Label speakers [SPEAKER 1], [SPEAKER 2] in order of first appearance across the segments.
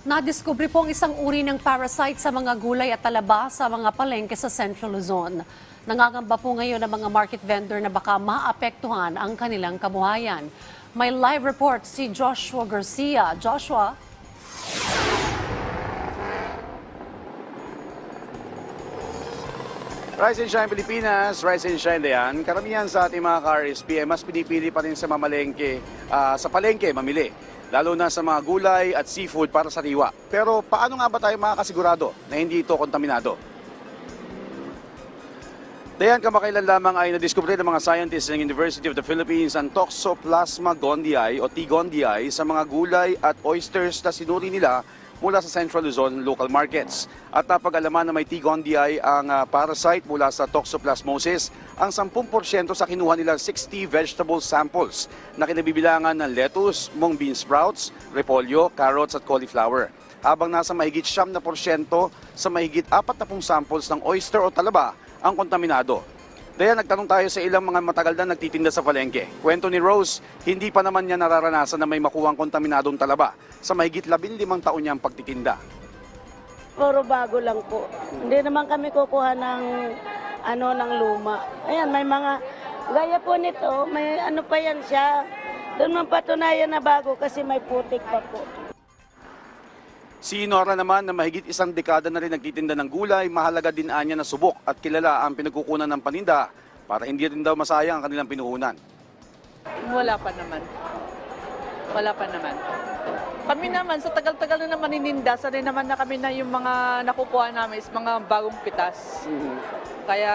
[SPEAKER 1] Nadiskubre po ang isang uri ng parasite sa mga gulay at talaba sa mga palengke sa Central Luzon. Nangangamba po ngayon ang mga market vendor na baka maapektuhan ang kanilang kabuhayan. May live report si Joshua Garcia. Joshua?
[SPEAKER 2] Rise and Shine Pilipinas, Rise and Shine Dayan. Karamihan sa ating mga ka-RSP ay mas pinipili pa rin sa mamalengke, ah, sa palengke mamili. Lalo na sa mga gulay at seafood para sa riwa. Pero paano nga ba tayo makakasigurado na hindi ito kontaminado? Dayan, kamakailan lamang ay nadiskubre ng mga scientists ng University of the Philippines ang Toxoplasma gondii o T. gondii sa mga gulay at oysters na sinuri nila mula sa Central Luzon local markets. At napag-alaman na may T. gondii ang ah, parasite mula sa toxoplasmosis ang 10% sa kinuha nilang 60 vegetable samples na kinabibilangan ng lettuce, mung bean sprouts, repolyo, carrots at cauliflower. Habang nasa mahigit 7% sa mahigit 40 samples ng oyster o talaba ang kontaminado. Kaya nagtanong tayo sa ilang mga matagal na nagtitinda sa palengke. Kwento ni Rose, hindi pa naman niya nararanasan na may makuwang kontaminadong talaba sa mahigit 15 taon niyang pagtitinda.
[SPEAKER 3] Puro bago lang po. Hindi naman kami kukuha ng ano ng luma. Ayan, may mga gaya po nito, may ano pa yan siya. Doon man patunayan na bago kasi may putik pa po.
[SPEAKER 2] Si Nora naman na mahigit isang dekada na rin nagtitinda ng gulay, mahalaga din anya na subok at kilala ang pinagkukunan ng paninda para hindi rin daw masayang ang kanilang pinuhunan.
[SPEAKER 4] Wala pa naman. Wala pa naman. Kami naman, sa tagal-tagal na naman ininda, sanay naman na kami na yung mga nakukuha namin is mga bagong pitas. Kaya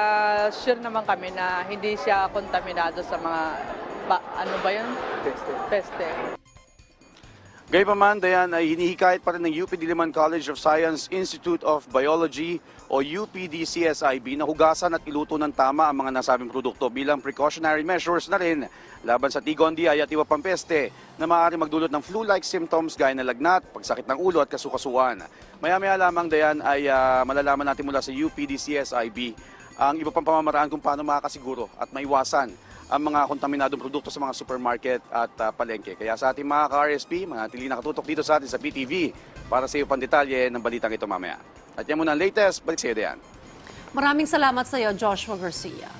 [SPEAKER 4] sure naman kami na hindi siya kontaminado sa mga, ba, ano ba yun? Peste.
[SPEAKER 2] Gayunpaman, Dayan, ay hinihikayat pa rin ng UP Diliman College of Science Institute of Biology o UPDCSIB na hugasan at iluto ng tama ang mga nasabing produkto bilang precautionary measures na rin laban sa tigondi at iba pang peste na maaari magdulot ng flu-like symptoms gaya ng lagnat, pagsakit ng ulo at kasukasuan. Maya-maya lamang, Dayan, ay ah, malalaman natin mula sa UPDCSIB ang iba pang pamamaraan kung paano makakasiguro at maiwasan ang mga kontaminadong produkto sa mga supermarket at ah, palengke. Kaya sa ating mga ka-RSP, manatili nakatutok dito sa atin sa PTV para sa iyo pang detalye ng balitang ito mamaya. At yan muna ang latest, balik sa iyo, Dayan.
[SPEAKER 1] Maraming salamat sa iyo, Joshua Garcia.